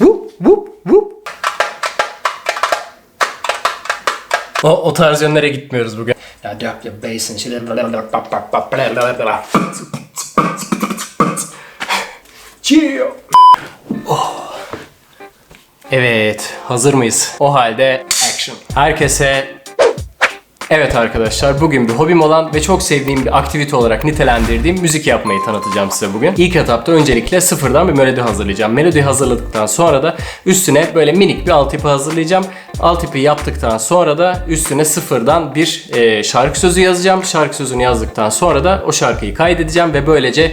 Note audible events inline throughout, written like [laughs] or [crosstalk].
Vup vup vup. O, o tarz yönlere gitmiyoruz bugün. Ya drop your bass and shit. Chill. Oh. Evet, hazır mıyız? O halde action. Herkese Evet arkadaşlar bugün bir hobim olan ve çok sevdiğim bir aktivite olarak nitelendirdiğim müzik yapmayı tanıtacağım size bugün. İlk etapta öncelikle sıfırdan bir melodi hazırlayacağım. Melodi hazırladıktan sonra da üstüne böyle minik bir altyapı hazırlayacağım. Altyapıyı yaptıktan sonra da üstüne sıfırdan bir e, şarkı sözü yazacağım. Şarkı sözünü yazdıktan sonra da o şarkıyı kaydedeceğim ve böylece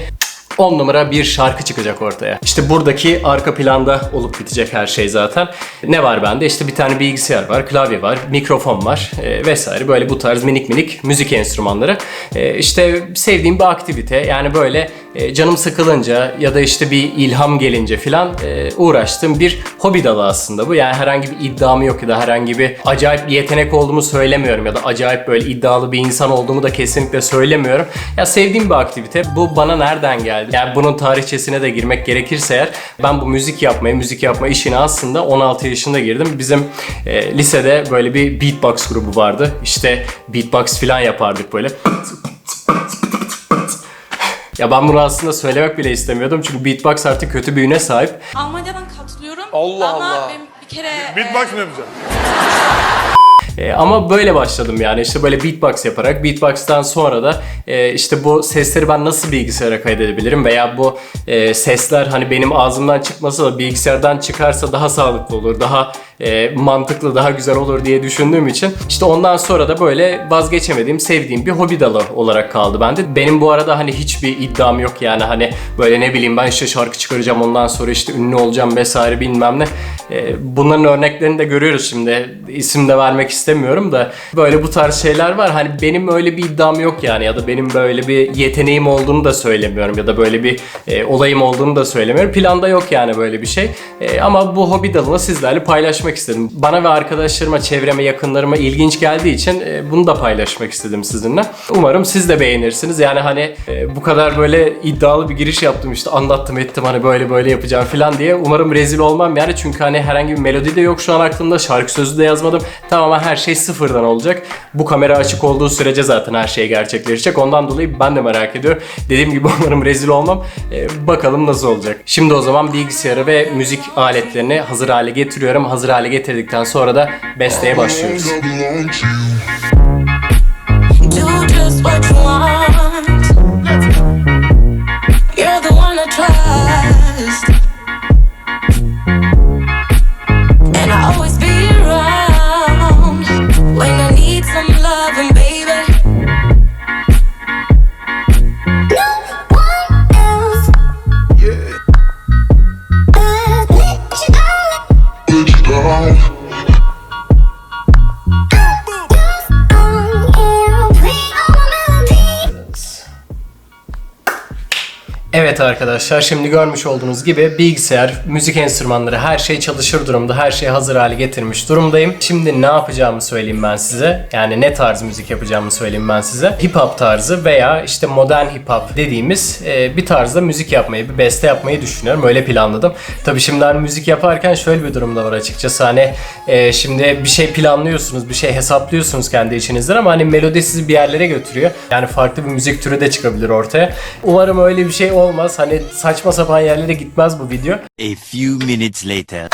10 numara bir şarkı çıkacak ortaya. İşte buradaki arka planda olup bitecek her şey zaten. Ne var bende? İşte bir tane bilgisayar var, klavye var, mikrofon var e, vesaire. Böyle bu tarz minik minik müzik enstrümanları. E, işte sevdiğim bir aktivite. Yani böyle e, canım sıkılınca ya da işte bir ilham gelince filan e, uğraştığım bir hobi dalı aslında bu. Yani herhangi bir iddiam yok ya da herhangi bir acayip bir yetenek olduğumu söylemiyorum ya da acayip böyle iddialı bir insan olduğumu da kesinlikle söylemiyorum. Ya sevdiğim bir aktivite. Bu bana nereden geldi? Yani bunun tarihçesine de girmek gerekirse eğer ben bu müzik yapmayı, müzik yapma işine aslında 16 yaşında girdim. Bizim e, lisede böyle bir beatbox grubu vardı. İşte beatbox filan yapardık böyle. Ya ben bunu aslında söylemek bile istemiyordum çünkü beatbox artık kötü bir üne sahip. Almanya'dan katılıyorum. Allah Ama Allah. ben bir kere... Beatbox mı yapacaksın? [laughs] E, ama böyle başladım yani işte böyle beatbox yaparak beatbox'tan sonra da e, işte bu sesleri ben nasıl bilgisayara kaydedebilirim veya bu e, sesler hani benim ağzımdan çıkmasa da bilgisayardan çıkarsa daha sağlıklı olur, daha e, mantıklı, daha güzel olur diye düşündüğüm için işte ondan sonra da böyle vazgeçemediğim, sevdiğim bir hobi dalı olarak kaldı bende. Benim bu arada hani hiçbir iddiam yok yani hani böyle ne bileyim ben işte şarkı çıkaracağım ondan sonra işte ünlü olacağım vesaire bilmem ne. E, bunların örneklerini de görüyoruz şimdi. İsim de vermek istemiyorum da böyle bu tarz şeyler var. Hani benim öyle bir iddiam yok yani ya da benim böyle bir yeteneğim olduğunu da söylemiyorum ya da böyle bir e, olayım olduğunu da söylemiyorum. Planda yok yani böyle bir şey. E, ama bu hobi dalını sizlerle paylaşmak istedim. Bana ve arkadaşlarıma, çevreme, yakınlarıma ilginç geldiği için e, bunu da paylaşmak istedim sizinle. Umarım siz de beğenirsiniz. Yani hani e, bu kadar böyle iddialı bir giriş yaptım işte anlattım ettim hani böyle böyle yapacağım falan diye. Umarım rezil olmam yani çünkü hani herhangi bir melodi de yok şu an aklımda. Şarkı sözü de yazmadım. Tamamen her şey sıfırdan olacak. Bu kamera açık olduğu sürece zaten her şey gerçekleşecek. Ondan dolayı ben de merak ediyorum. Dediğim gibi [laughs] umarım rezil olmam. E, bakalım nasıl olacak. Şimdi o zaman bilgisayarı ve müzik aletlerini hazır hale getiriyorum. Hazır hale getirdikten sonra da besteye başlıyoruz. Arkadaşlar şimdi görmüş olduğunuz gibi bilgisayar, müzik enstrümanları her şey çalışır durumda. Her şeyi hazır hale getirmiş durumdayım. Şimdi ne yapacağımı söyleyeyim ben size. Yani ne tarz müzik yapacağımı söyleyeyim ben size. Hip hop tarzı veya işte modern hip hop dediğimiz e, bir tarzda müzik yapmayı, bir beste yapmayı düşünüyorum. Öyle planladım. Tabii şimdi hani müzik yaparken şöyle bir durum da var açıkçası. Hani e, şimdi bir şey planlıyorsunuz, bir şey hesaplıyorsunuz kendi içinizden ama hani melodi sizi bir yerlere götürüyor. Yani farklı bir müzik türü de çıkabilir ortaya. Umarım öyle bir şey olmaz. Hani saçma sapan yerlere gitmez bu video. A few minutes later.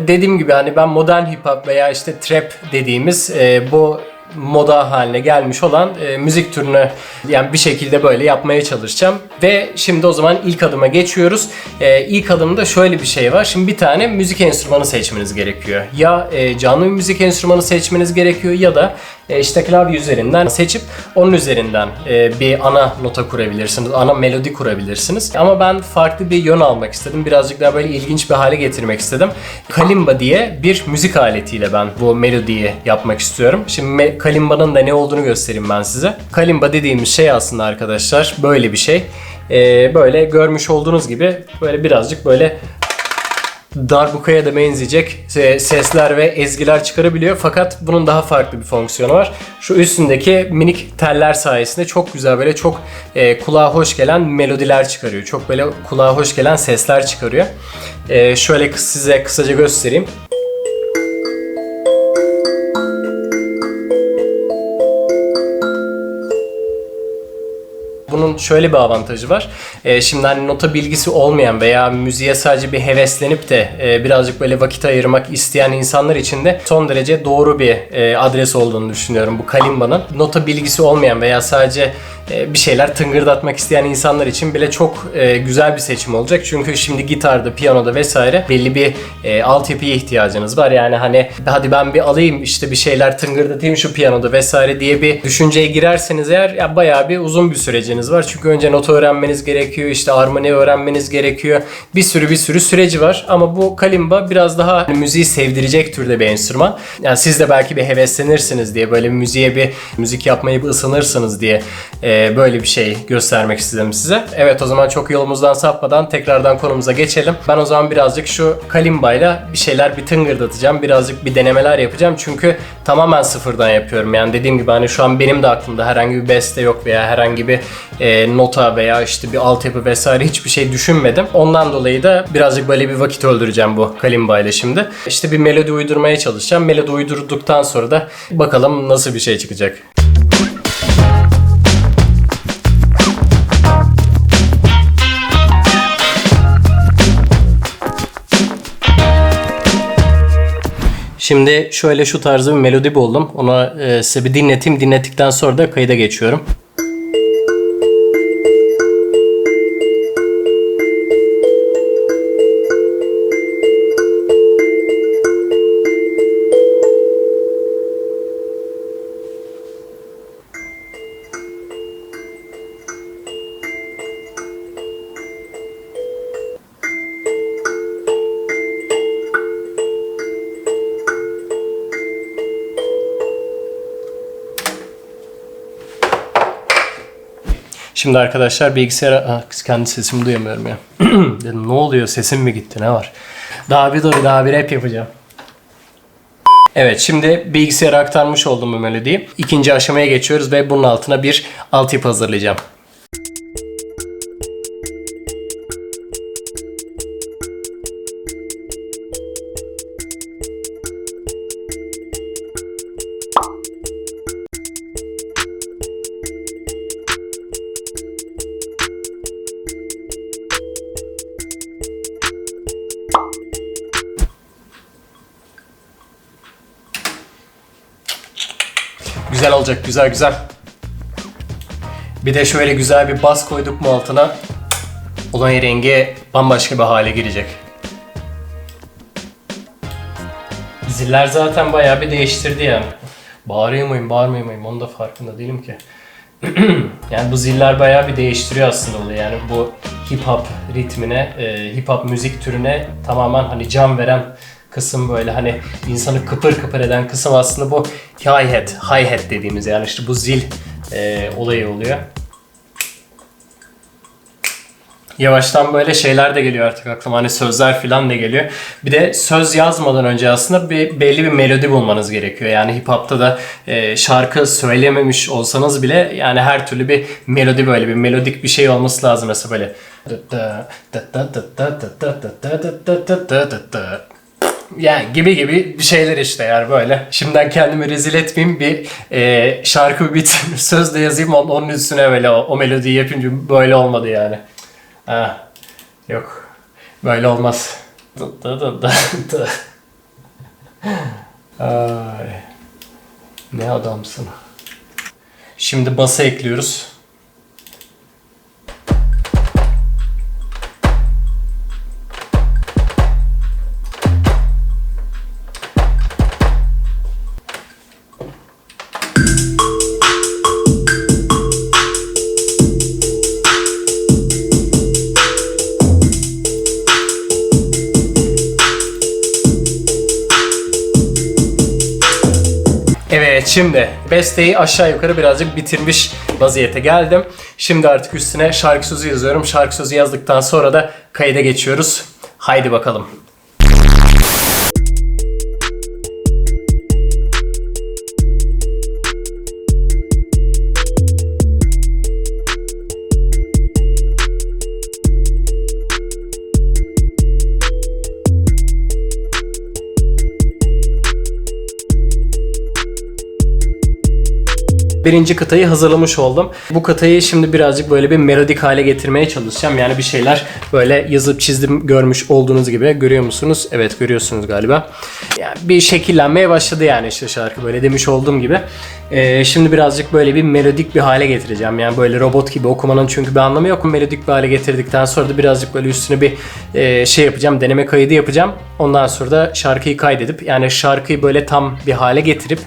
Dediğim gibi hani ben modern hip hop veya işte trap dediğimiz e, bu moda haline gelmiş olan e, müzik türünü yani bir şekilde böyle yapmaya çalışacağım. Ve şimdi o zaman ilk adıma geçiyoruz. E, ilk adımda şöyle bir şey var. Şimdi bir tane müzik enstrümanı seçmeniz gerekiyor. Ya e, canlı bir müzik enstrümanı seçmeniz gerekiyor ya da e, işte klavye üzerinden seçip onun üzerinden e, bir ana nota kurabilirsiniz. Ana melodi kurabilirsiniz. Ama ben farklı bir yön almak istedim. Birazcık daha böyle ilginç bir hale getirmek istedim. Kalimba diye bir müzik aletiyle ben bu melodiyi yapmak istiyorum. Şimdi me- kalimbanın da ne olduğunu göstereyim ben size. Kalimba dediğimiz şey aslında arkadaşlar böyle bir şey. E, böyle görmüş olduğunuz gibi böyle birazcık böyle darbukaya da benzeyecek sesler ve ezgiler çıkarabiliyor. Fakat bunun daha farklı bir fonksiyonu var. Şu üstündeki minik teller sayesinde çok güzel böyle çok e, kulağa hoş gelen melodiler çıkarıyor. Çok böyle kulağa hoş gelen sesler çıkarıyor. E, şöyle size kısaca göstereyim. Bunun şöyle bir avantajı var. Ee, şimdi hani nota bilgisi olmayan veya müziğe sadece bir heveslenip de e, birazcık böyle vakit ayırmak isteyen insanlar için de son derece doğru bir e, adres olduğunu düşünüyorum bu kalimba'nın. Nota bilgisi olmayan veya sadece e, bir şeyler tıngırdatmak isteyen insanlar için bile çok e, güzel bir seçim olacak. Çünkü şimdi gitarda, piyanoda vesaire belli bir e, altyapıya ihtiyacınız var. Yani hani hadi ben bir alayım işte bir şeyler tıngırdatayım şu piyanoda vesaire diye bir düşünceye girerseniz eğer ya bayağı bir uzun bir süreciniz var. Çünkü önce nota öğrenmeniz gerekiyor, işte armoni öğrenmeniz gerekiyor. Bir sürü bir sürü süreci var. Ama bu kalimba biraz daha müziği sevdirecek türde bir enstrüman. Yani siz de belki bir heveslenirsiniz diye böyle müziğe bir müzik yapmayı bir ısınırsınız diye e, böyle bir şey göstermek istedim size. Evet o zaman çok yolumuzdan sapmadan tekrardan konumuza geçelim. Ben o zaman birazcık şu kalimbayla bir şeyler bir tıngırdatacağım. Birazcık bir denemeler yapacağım. Çünkü tamamen sıfırdan yapıyorum. Yani dediğim gibi hani şu an benim de aklımda herhangi bir beste yok veya herhangi bir e, nota veya işte bir altyapı vesaire hiçbir şey düşünmedim. Ondan dolayı da birazcık böyle bir vakit öldüreceğim bu kalimbayla şimdi. İşte bir melodi uydurmaya çalışacağım. Melodi uydurduktan sonra da bakalım nasıl bir şey çıkacak. Şimdi şöyle şu tarzı bir melodi buldum. Onu e, size bir dinleteyim. Dinlettikten sonra da kayıda geçiyorum. Şimdi arkadaşlar bilgisayara... Ah, kendi sesimi duyamıyorum ya. [clears throat] Dedim ne oluyor sesim mi gitti ne var? Daha bir dur daha bir rap yapacağım. Evet şimdi bilgisayara aktarmış oldum bu melodiyi. İkinci aşamaya geçiyoruz ve bunun altına bir altyapı hazırlayacağım. Olacak güzel güzel. Bir de şöyle güzel bir bas koyduk mu altına olay rengi bambaşka bir hale girecek. Ziller zaten bayağı bir değiştirdi yani. Bağırıyor muyum, bağırmıyor muyum onun da farkında değilim ki. [clears throat] yani bu ziller bayağı bir değiştiriyor aslında olayı. Yani bu hip hop ritmine, e, hip hop müzik türüne tamamen hani can veren kısım böyle hani insanı kıpır kıpır eden kısım aslında bu hi-hat, hi-hat dediğimiz yani işte bu zil e, olayı oluyor. Yavaştan böyle şeyler de geliyor artık aklıma hani sözler falan da geliyor. Bir de söz yazmadan önce aslında bir belli bir melodi bulmanız gerekiyor. Yani hip hop'ta da e, şarkı söylememiş olsanız bile yani her türlü bir melodi böyle bir melodik bir şey olması lazım mesela böyle. Yani gibi gibi bir şeyler işte yani böyle. Şimdiden kendimi rezil etmeyeyim bir e, şarkı bir [laughs] söz de yazayım onun, üstüne böyle o, o melodiyi yapınca böyle olmadı yani. Ha, yok. Böyle olmaz. [laughs] Ay. Ne adamsın. Şimdi basa ekliyoruz. Şimdi besteyi aşağı yukarı birazcık bitirmiş vaziyete geldim. Şimdi artık üstüne şarkı sözü yazıyorum. Şarkı sözü yazdıktan sonra da kayda geçiyoruz. Haydi bakalım. Birinci kıtayı hazırlamış oldum. Bu kıtayı şimdi birazcık böyle bir melodik hale getirmeye çalışacağım. Yani bir şeyler böyle yazıp çizdim görmüş olduğunuz gibi. Görüyor musunuz? Evet görüyorsunuz galiba. Yani bir şekillenmeye başladı yani işte şarkı böyle demiş olduğum gibi. Ee, şimdi birazcık böyle bir melodik bir hale getireceğim. Yani böyle robot gibi okumanın çünkü bir anlamı yok. Melodik bir hale getirdikten sonra da birazcık böyle üstüne bir e, şey yapacağım. Deneme kaydı yapacağım. Ondan sonra da şarkıyı kaydedip yani şarkıyı böyle tam bir hale getirip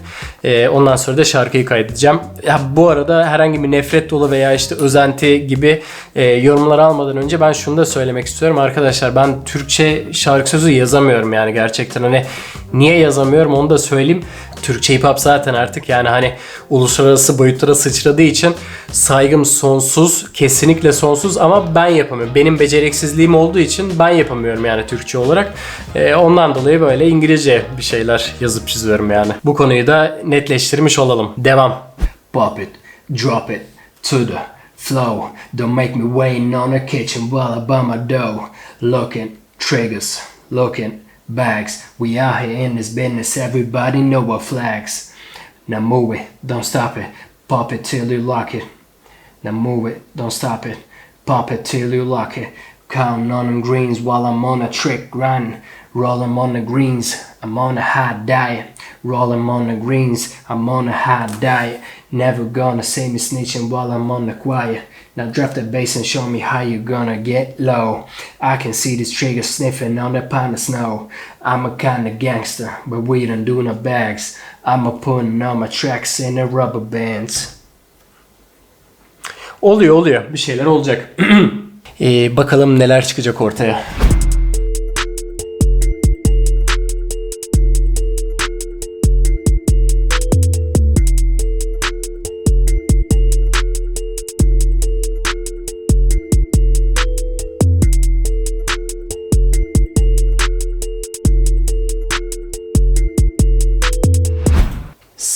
e, ondan sonra da şarkıyı kaydedeceğim. Ya bu arada herhangi bir nefret dolu veya işte özenti gibi e, yorumlar almadan önce ben şunu da söylemek istiyorum. Arkadaşlar ben Türkçe şarkı sözü yazamıyorum yani gerçekten hani niye yazamıyorum onu da söyleyeyim. Türkçe hip hop zaten artık yani hani uluslararası boyutlara sıçradığı için saygım sonsuz, kesinlikle sonsuz ama ben yapamıyorum. Benim beceriksizliğim olduğu için ben yapamıyorum yani Türkçe olarak. Ee, ondan dolayı böyle İngilizce bir şeyler yazıp çiziyorum yani. Bu konuyu da netleştirmiş olalım. Devam. Pop it, drop it, to the flow. Don't make me waiting on the kitchen while I my dough. Looking, triggers, looking, bags. We out here in this business, everybody know our flags. Now move it, don't stop it, pop it till you lock it. Now move it, don't stop it, pop it till you lock it. Counting on them greens while I'm on a trick run. Roll 'em on the greens, I'm on a hot diet. Roll 'em on the greens, I'm on a hot diet. Never gonna see me snitching while I'm on the quiet. Now drop the bass and show me how you gonna get low. I can see this trigger sniffing on the pound of snow. I'm a kinda gangster, but we don't do no bags. I'm putting all my tracks in the rubber bands. Oluyor oluyor. Bir şeyler olacak. [clears throat] Ee, bakalım neler çıkacak ortaya.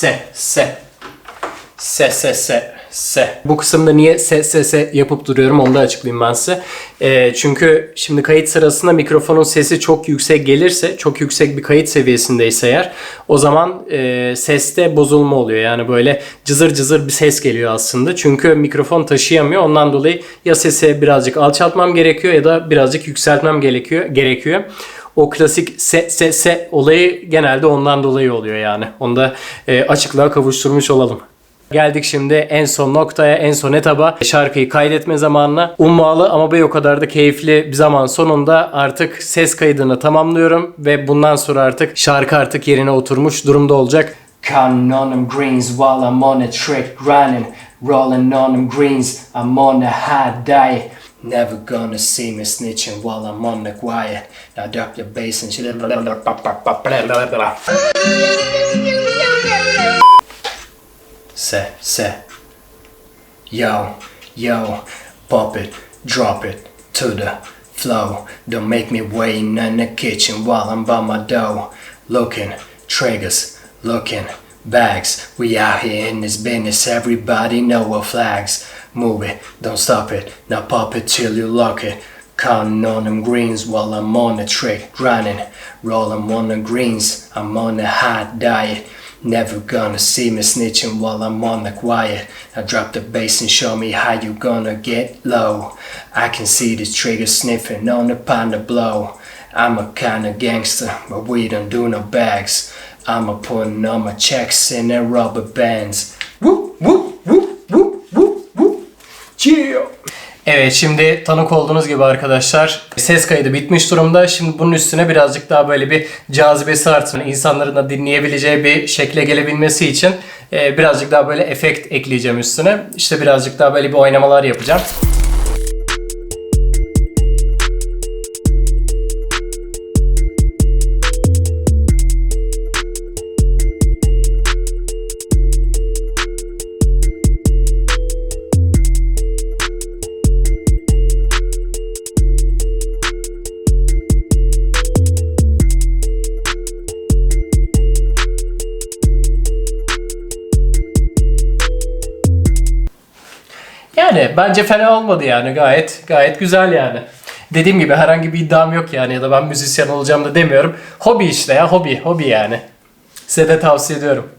Se, se. Se, se, se, se. Bu kısımda niye se, se, se yapıp duruyorum onu da açıklayayım ben size. Ee, çünkü şimdi kayıt sırasında mikrofonun sesi çok yüksek gelirse, çok yüksek bir kayıt seviyesindeyse eğer o zaman e, seste bozulma oluyor. Yani böyle cızır cızır bir ses geliyor aslında. Çünkü mikrofon taşıyamıyor. Ondan dolayı ya sesi birazcık alçaltmam gerekiyor ya da birazcık yükseltmem gerekiyor. gerekiyor o klasik se se se olayı genelde ondan dolayı oluyor yani. Onu da e, açıklığa kavuşturmuş olalım. Geldik şimdi en son noktaya, en son etaba. Şarkıyı kaydetme zamanına. Ummalı ama bir o kadar da keyifli bir zaman sonunda artık ses kaydını tamamlıyorum ve bundan sonra artık şarkı artık yerine oturmuş durumda olacak. Counting on them greens while I'm on a trick grinding. Rolling on them greens, I'm on a high diet. Never gonna see me snitching while I'm on the quiet. Now drop your bass and shit. Se, se. Yo, yo, pop it, drop it to the flow. Don't make me waiting in the kitchen while I'm by my dough. Looking, triggers, looking, bags. We out here in this business, everybody know our flags. Move it, don't stop it, now pop it till you lock it. Counting on them greens while I'm on the trick, grinding. Roll 'em on the greens, I'm on a hot diet. Never gonna see me snitching while I'm on the quiet. Now drop the bass and show me how you gonna get low. I can see this trigger sniffing on the pound of blow. I'm a kinda gangster, but we don't do no bags. I'm a putting all my checks in the rubber bands. Woo, woo, Evet şimdi tanık olduğunuz gibi arkadaşlar ses kaydı bitmiş durumda. Şimdi bunun üstüne birazcık daha böyle bir cazibesi artsın. İnsanların da dinleyebileceği bir şekle gelebilmesi için e, birazcık daha böyle efekt ekleyeceğim üstüne. İşte birazcık daha böyle bir oynamalar yapacağım. Bence fena olmadı yani gayet gayet güzel yani. Dediğim gibi herhangi bir iddiam yok yani ya da ben müzisyen olacağım da demiyorum. Hobi işte ya hobi hobi yani. Size de tavsiye ediyorum.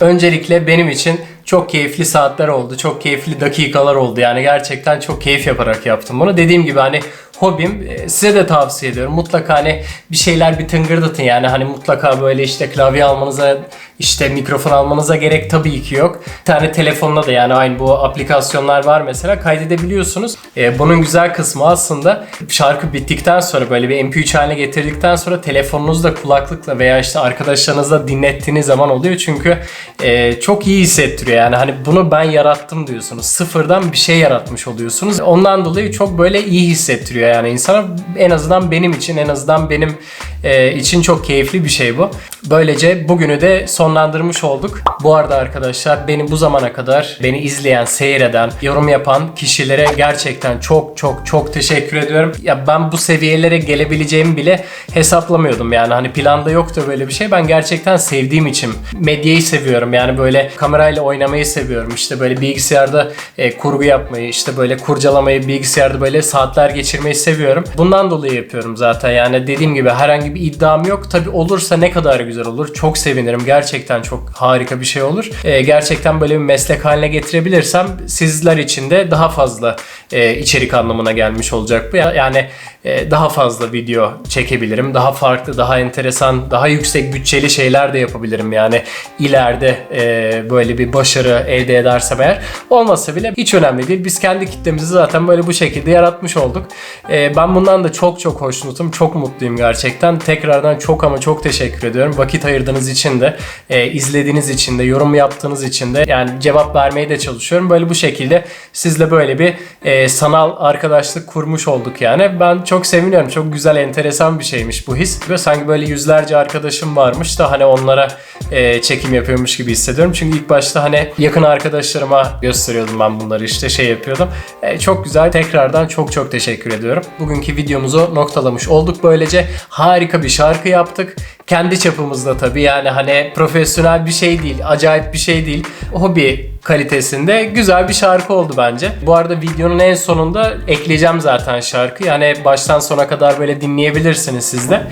Öncelikle benim için Çok keyifli saatler oldu. Çok keyifli dakikalar oldu. Yani gerçekten çok keyif yaparak yaptım bunu. Dediğim gibi hani hobim e, size de tavsiye ediyorum. Mutlaka hani bir şeyler bir tıngırdatın yani hani mutlaka böyle işte klavye almanıza işte mikrofon almanıza gerek tabii ki yok. Bir tane telefonla da yani aynı bu aplikasyonlar var mesela kaydedebiliyorsunuz. E, bunun güzel kısmı aslında şarkı bittikten sonra böyle bir MP3 haline getirdikten sonra telefonunuzda kulaklıkla veya işte arkadaşlarınızla dinlettiğiniz zaman oluyor. Çünkü e, çok iyi hissettiriyor yani hani bunu ben yarattım diyorsunuz. Sıfırdan bir şey yaratmış oluyorsunuz. Ondan dolayı çok böyle iyi hissettiriyor yani insana. En azından benim için en azından benim e, için çok keyifli bir şey bu. Böylece bugünü de sonlandırmış olduk. Bu arada arkadaşlar beni bu zamana kadar beni izleyen, seyreden, yorum yapan kişilere gerçekten çok çok çok teşekkür ediyorum. Ya ben bu seviyelere gelebileceğimi bile hesaplamıyordum yani hani planda yoktu böyle bir şey. Ben gerçekten sevdiğim için medyayı seviyorum. Yani böyle kamerayla oynamayı seviyorum. İşte böyle bilgisayarda e, kurgu yapmayı, işte böyle kurcalamayı, bilgisayarda böyle saatler geçirmeyi seviyorum. Bundan dolayı yapıyorum zaten. Yani dediğim gibi herhangi bir iddiam yok. Tabi olursa ne kadar güzel olur. Çok sevinirim. Gerçekten çok harika bir şey olur. E, gerçekten böyle bir meslek haline getirebilirsem sizler için de daha fazla e, içerik anlamına gelmiş olacak bu. Yani e, daha fazla video çekebilirim. Daha farklı, daha enteresan, daha yüksek bütçeli şeyler de yapabilirim. Yani ileride e, böyle bir başarı elde edersem eğer olmasa bile hiç önemli değil. Biz kendi kitlemizi zaten böyle bu şekilde yaratmış olduk. E, ben bundan da çok çok hoşnutum. Çok mutluyum gerçekten. Tekrardan çok ama çok teşekkür ediyorum. Vakit ayırdığınız için de, e, izlediğiniz için de, yorum yaptığınız için de yani cevap vermeye de çalışıyorum. Böyle bu şekilde sizle böyle bir e, sanal arkadaşlık kurmuş olduk yani. Ben çok seviniyorum. Çok güzel, enteresan bir şeymiş bu his. Ve sanki böyle yüzlerce arkadaşım varmış da hani onlara e, çekim yapıyormuş gibi hissediyorum. Çünkü ilk başta hani yakın arkadaşlarıma gösteriyordum ben bunları işte şey yapıyordum. E, çok güzel. Tekrardan çok çok teşekkür ediyorum. Bugünkü videomuzu noktalamış olduk. Böylece harika bir şarkı yaptık. Kendi çapımızda tabii yani hani profesyonel bir şey değil, acayip bir şey değil. Hobi kalitesinde güzel bir şarkı oldu bence. Bu arada videonun en sonunda ekleyeceğim zaten şarkı. Yani baştan sona kadar böyle dinleyebilirsiniz siz de.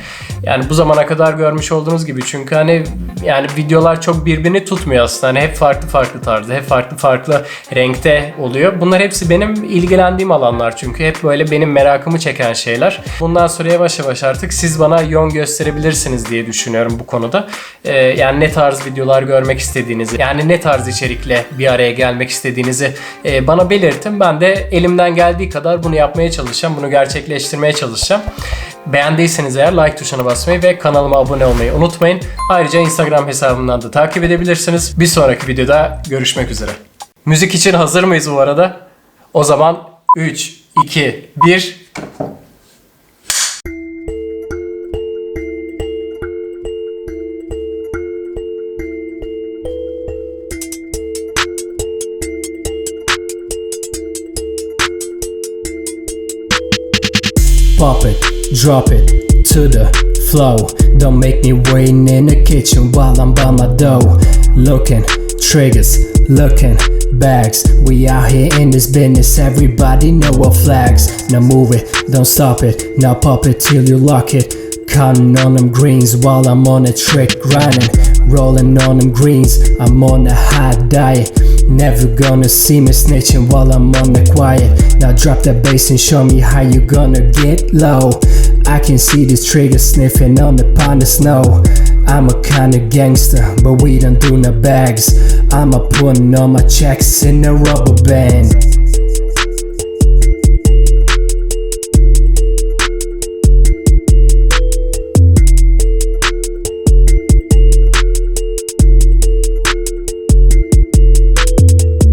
Yani bu zamana kadar görmüş olduğunuz gibi çünkü hani yani videolar çok birbirini tutmuyor aslında. Hani hep farklı farklı tarzda, hep farklı farklı renkte oluyor. Bunlar hepsi benim ilgilendiğim alanlar çünkü hep böyle benim merakımı çeken şeyler. Bundan sonra yavaş yavaş artık siz bana yön gösterebilirsiniz diye düşünüyorum bu konuda. Ee, yani ne tarz videolar görmek istediğinizi, yani ne tarz içerikle bir araya gelmek istediğinizi e, bana belirtin. Ben de elimden geldiği kadar bunu yapmaya çalışacağım. Bunu gerçekleştirmeye çalışacağım. Beğendiyseniz eğer like tuşuna basmayı ve kanalıma abone olmayı unutmayın. Ayrıca Instagram hesabımdan da takip edebilirsiniz. Bir sonraki videoda görüşmek üzere. Müzik için hazır mıyız bu arada? O zaman 3, 2, 1... drop it to the flow. Don't make me waiting in the kitchen while I'm by my dough. Looking, triggers, looking, bags. We out here in this business, everybody know our flags. Now move it, don't stop it, now pop it till you lock it. Counting on them greens while I'm on a trick grinding. Rolling on them greens, I'm on a high diet. Never gonna see me snitching while I'm on the quiet. Now drop that bass and show me how you gonna get low. I can see this trigger sniffing on the pound of snow. I'm a kinda gangster, but we don't do no bags. I'm a putting all my checks in a rubber band.